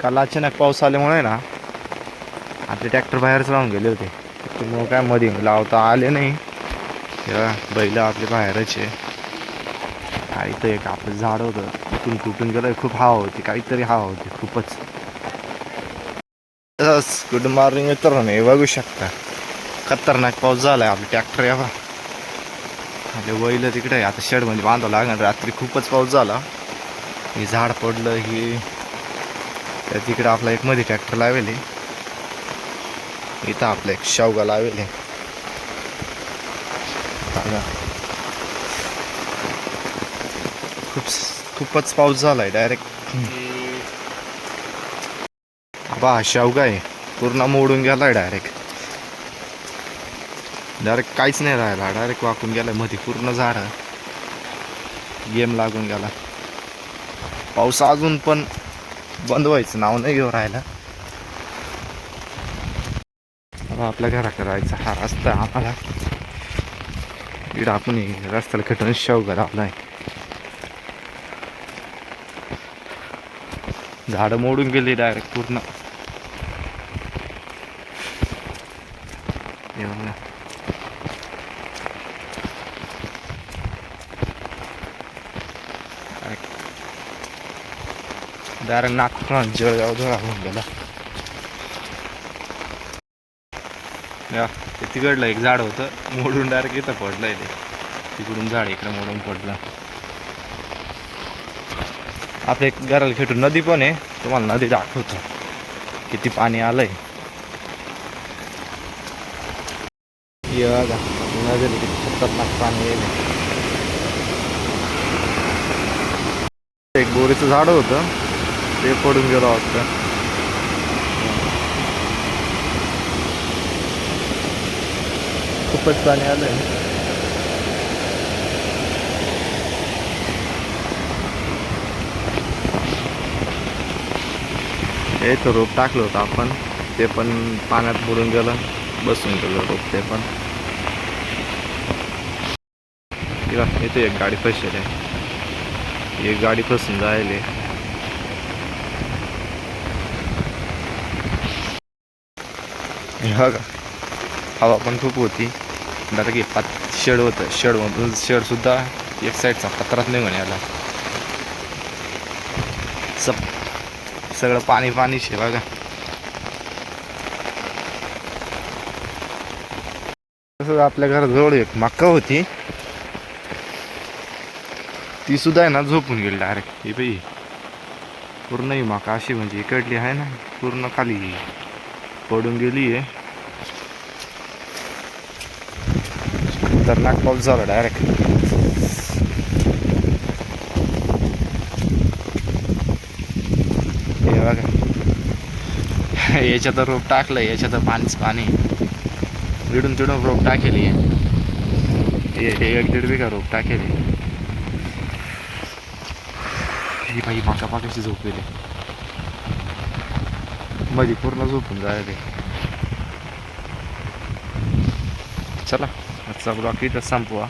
काल अचानक पाऊस आल्यामुळे ना आपले ट्रॅक्टर बाहेरच राहून गेले होते. त्यामुळं काय मध्ये लावता आले नाही. तेव्हा बैल आपले बाहेरच आहे. आणि इथं एक आपलं झाड होतं. तुटून तुटून गेलं खूप हवा होती. काहीतरी हवा होती. खूपच. गुड मॉर्निंग मित्र नाही बघू शकता. खतरनाक पाऊस झाला आहे आपलं ट्रॅक्टर यावा आपले बैल तिकडे आता शेडमध्ये बांधावं लागणार. रात्री खूपच पाऊस झाला. हे झाड पडलं ही त्या तिकडे आपला एक मध्ये ट्रॅक्टर लावेल. इथं आपला एक शावगा लावेल. आहे खूप खूपच पाऊस झालाय डायरेक्ट बा शावगा शेवगा आहे. पूर्ण मोडून गेलाय डायरेक्ट डायरेक्ट काहीच नाही राहिला. डायरेक्ट वाकून गेलायमध्ये. पूर्ण झाड. गेम लागून गेला. पाऊस अजून पण बंद व्हायचं नाव नाही घेऊ राहिला. आपल्या घराकडे राहायचा हा रस्ता आम्हाला. इकडं आपण रस्त्याला खेटून शेव शेवगा आपला झाडं मोडून गेली डायरेक्ट पूर्ण हे बघा. डायरेक्ट नागपूर जळगाव धुळा होऊन गेला. या ते तिकडलं एक झाड होतं मोडून डायरेक्ट इथं पडलंय ते. तिकडून झाड इकडे मोडून पडलं. आपल्या एक घराला खेटून नदी पण आहे तुम्हाला नदी दाखवतो. किती पाणी आलंय. हे नदीला किती खतरनाक पाणी येईल एक बोरीचं झाड होतं. ते पडून गेलं वाटतं. खूपच पाणी आलंय. हे तर रोप टाकलं होतं आपण. ते पण पाण्यात बुडून गेलं. बसून गेलं रोप ते पण. इथे एक गाडी फसेल आहे एक गाडी फसून जायले. हा बघा. हवा पण खूप होती. आता की पात शेड होतं. शेडमधून शेडसुद्धा एक साईडचा पत्राच निघून आला सप सगळं पाणी पाणीच आहे बघा. तसंच आपल्या घराजवळ एक मक्का होती. ती सुद्धा आहे ना झोपून गेली डायरेक्ट ही बाई पूर्ण ही मका अशी म्हणजे इकडली आहे ना पूर्ण खाली पडून गेली आहे. खतरनाक पाऊस झाला डायरेक्ट याच्यात रोप टाकलं याच्यात पाणीच पाणी. इडून तिडून रोप टाकेली हे एक दीड बिघा रोप टाकेली ही बाई माका पाकाशी झोपलेली मध्ये पूर्ण झोपून जायले. चला आजचा ब्लॉक इथं संपवा.